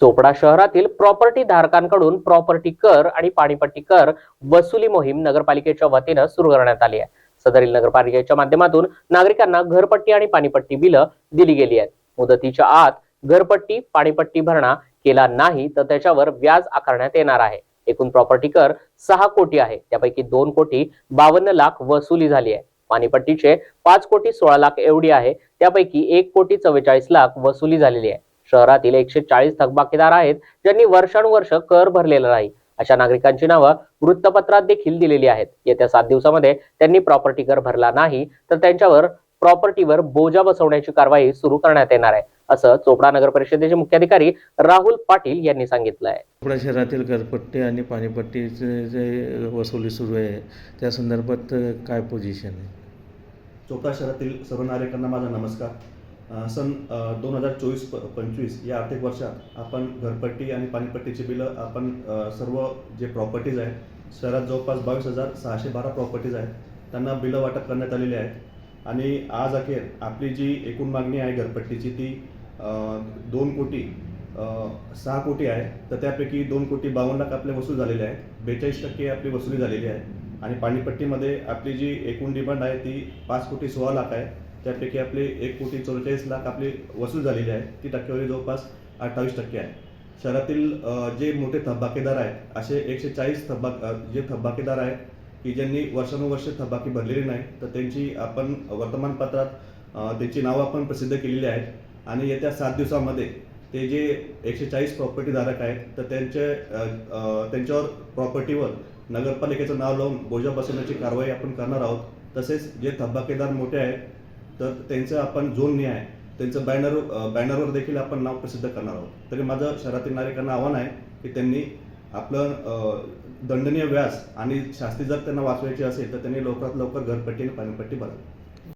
चोपडा शहरातील property धारकांकडून property कर आणि पाणीपट्टी कर वसुली मोहीम नगरपालिकेच्या वतीनं सुरू करण्यात आली आहे. सदरील नगरपालिकेच्या माध्यमातून नागरिकांना घरपट्टी आणि पाणीपट्टी बिलं दिली गेली आहेत. मुदतीच्या आत घरपट्टी पाणीपट्टी भरणा केला नाही तर त्याच्यावर व्याज आकारण्यात येणार आहे. एकूण प्रॉपर्टी कर सहा कोटी आहे. त्यापैकी दोन कोटी बावन्न लाख वसुली झाली आहे. पाणीपट्टीचे पाच कोटी सोळा लाख एवढी आहे. त्यापैकी एक कोटी चव्वेचाळीस लाख वसुली झालेली आहे. शहरातील एकशे चाळीस थकबाकीदार आहेत ज्यांनी वर्षानुवर्ष कर भरलेला नाही. अशा नागरिकांची नावं वृत्तपत्रात देखील दिलेली आहेत. येत्या सात दिवसामध्ये त्यांनी प्रॉपर्टी कर भरला नाही तर त्यांच्यावर प्रॉपर्टीवर बोजा बसवण्याची कारवाई सुरू करण्यात येणार आहे असं चोपडा नगर परिषदेचे मुख्याधिकारी राहुल पाटील यांनी सांगितलं आहे. चोपडा शहरातील घरपट्टी आणि पाणीपट्टीचे जे वसुली सुरू आहे त्या संदर्भात काय पोझिशन आहे? चोपडा शहरातील सर्व नागरिकांना माझा नमस्कार. सन दोन हजार चोवीस प पंचवीस या आर्थिक वर्षात आपण घरपट्टी आणि पाणीपट्टीची बिलं आपण सर्व जे प्रॉपर्टीज आहेत शहरात जवळपास बावीस हजार सहाशे बारा प्रॉपर्टीज आहेत त्यांना बिलं वाटप करण्यात आलेली आहेत. आणि आज अखेर आपली जी एकूण मागणी आहे घरपट्टीची ती दोन कोटी सहा कोटी आहे. तर त्यापैकी दोन कोटी बावन्न लाख आपले वसूल झालेले आहेत. बेचाळीस टक्के आपली वसुली झालेली आहे. आणि पाणीपट्टीमध्ये आपली जी एकूण डिमांड आहे ती पाच कोटी सोळा लाख आहे. त्यापैकी आपले एक कोटी चौवेचाळीस लाख आपली वसूल झालेली आहे. ती टक्केवारी जवळपास अठ्ठावीस टक्के आहे. शहरातील जे मोठे थकबाकीदार आहेत असे एकशे चाळीस थकबाक जे थकबाकीदार आहेत की ज्यांनी वर्षानुवर्ष थकबाकी भरलेली नाही तर त्यांची आपण वर्तमानपत्रात त्यांची नावं आपण प्रसिद्ध केलेली आहेत. आणि येत्या सात दिवसामध्ये ते जे एकशे चाळीस प्रॉपर्टी धारक आहेत तर त्यांचे त्यांच्यावर प्रॉपर्टीवर नगरपालिकेचं नाव लावून बोजा बसवण्याची कारवाई आपण करणार आहोत. तसेच जे थकबाकीदार मोठे आहेत तर त्यांचं आपण झोन न्याय त्यांचं बॅनर बॅनरवर देखील आपण नाव प्रसिद्ध करणार आहोत. तरी माझं शहरातील नागरिकांना आव्हान आहे की त्यांनी आपलं दंडनीय व्यास आणि शास्ती जर त्यांना वाचवायची असेल तर त्यांनी लवकरात लवकर घरपट्टी आणि पाणीपट्टी भरावी